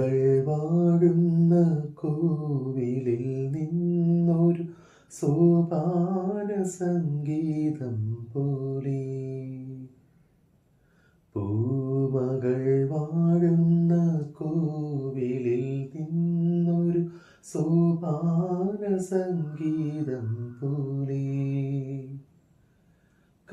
പൂമകൾ വാഴുന്ന കോവിലിൽ നിന്നൊരു സോപാന സംഗീതം പോലെ. പൂമകൾ വാഴുന്ന കോവിലിൽ നിന്നൊരു സോപാന സംഗീതം പോലെ.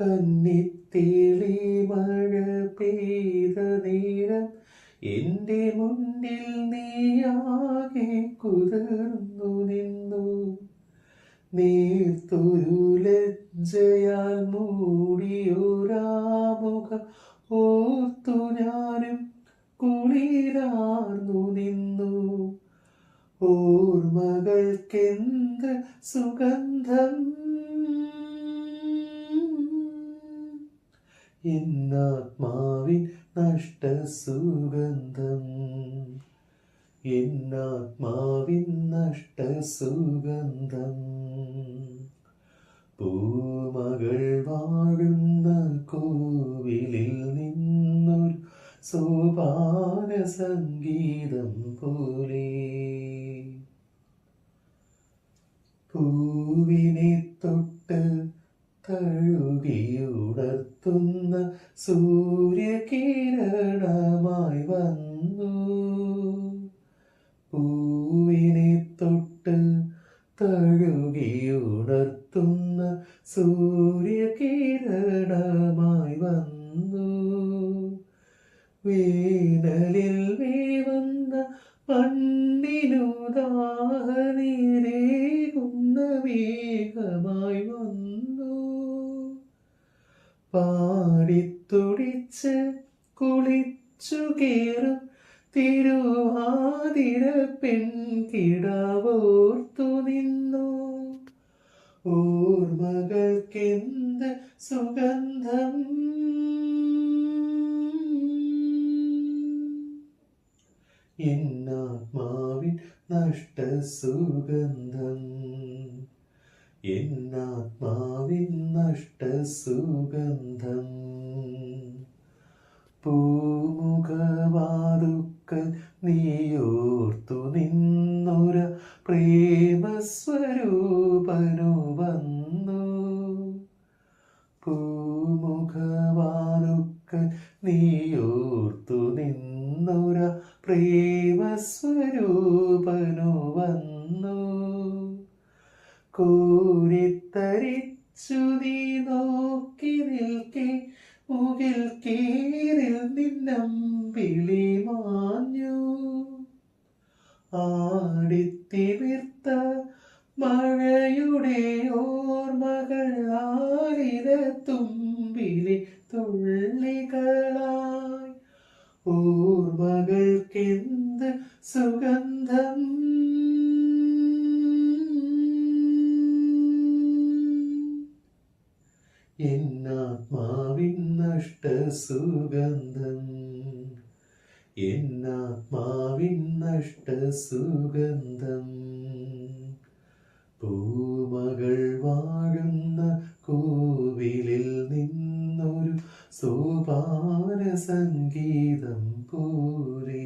കന്നിത്തേളി മഴ പെയ്ത നേരം എന്റെ മുന്നിൽ നീയാകെ കുതിർന്നു നിന്നു. നീർത്തൊരു ലജ്ജയാൽ മൂടിയൊരാമുഖം ഓർത്തു ഞാനും കുളിരാർന്നു നിന്നു. ഓർമ്മകൾക്കെന്ത് സുഗന്ധം? എന്നാത്മാവിൻ നഷ്ടസുഗന്ധം. എന്നാത്മാവിൻ നഷ്ടസുഗന്ധം. പൂമകൾ വാഴുന്ന കോവിലിൽ നിന്നൊരു സോപാന സംഗീതം പോലെ പൂവിനെ തൊട്ട് തഴുകിയുണർത്തുന്ന സൂര്യകിരണമായി വന്നു. പൂവിനെ തൊട്ട് തഴുകിയുണർത്തുന്ന സൂര്യകിരണമായി വന്നു. വേനലിൽ വേവുന്ന മണ്ണിനുദാഹനീരേകുന്ന വേഗമായി വന്നു. പാടിത്തുടിച്ച് കുളിച്ചു കീറും തിരുവാതിര പെൺകിടാവോർത്തു നിന്നു. ഓർമ്മകൾക്കെന്ത് സുഗന്ധം? എന്നാത്മാവിൻ നഷ്ടസുഗന്ധം. എന്നാത്മാവിൻ നഷ്ടസുഗന്ധം. പൂമുഖവാതുക്കൽ നീയോർത്തു നിന്നൊര പ്രേമസ്വരൂപനു വന്നു പൂമുഖവാതുക്കൽ നീയോർത്തു നിന്നൊര പ്രേമസ്വരൂപനു വന്നു കോരിത്തരിച്ചു നീ നോക്കി നിൽക്കെ മുകിൽ കീറിൽ നിന്നമ്പിളി മാഞ്ഞു. ആടിത്തിമിർത്ത മഴയുടെ ഓർമ്മകൾ ആലിത തുമ്പിലി തുള്ളികളായി. ഓർമ്മകൾക്കെന്ത് സുഗന്ധം? എന്നാത്മാവിൻ നഷ്ടസുഗന്ധം. എന്നാത്മാവിൻ പൂമകൾ വാഴുന്ന കോവിലിൽ നിന്നൊരു സോപാന സംഗീതം പൂരി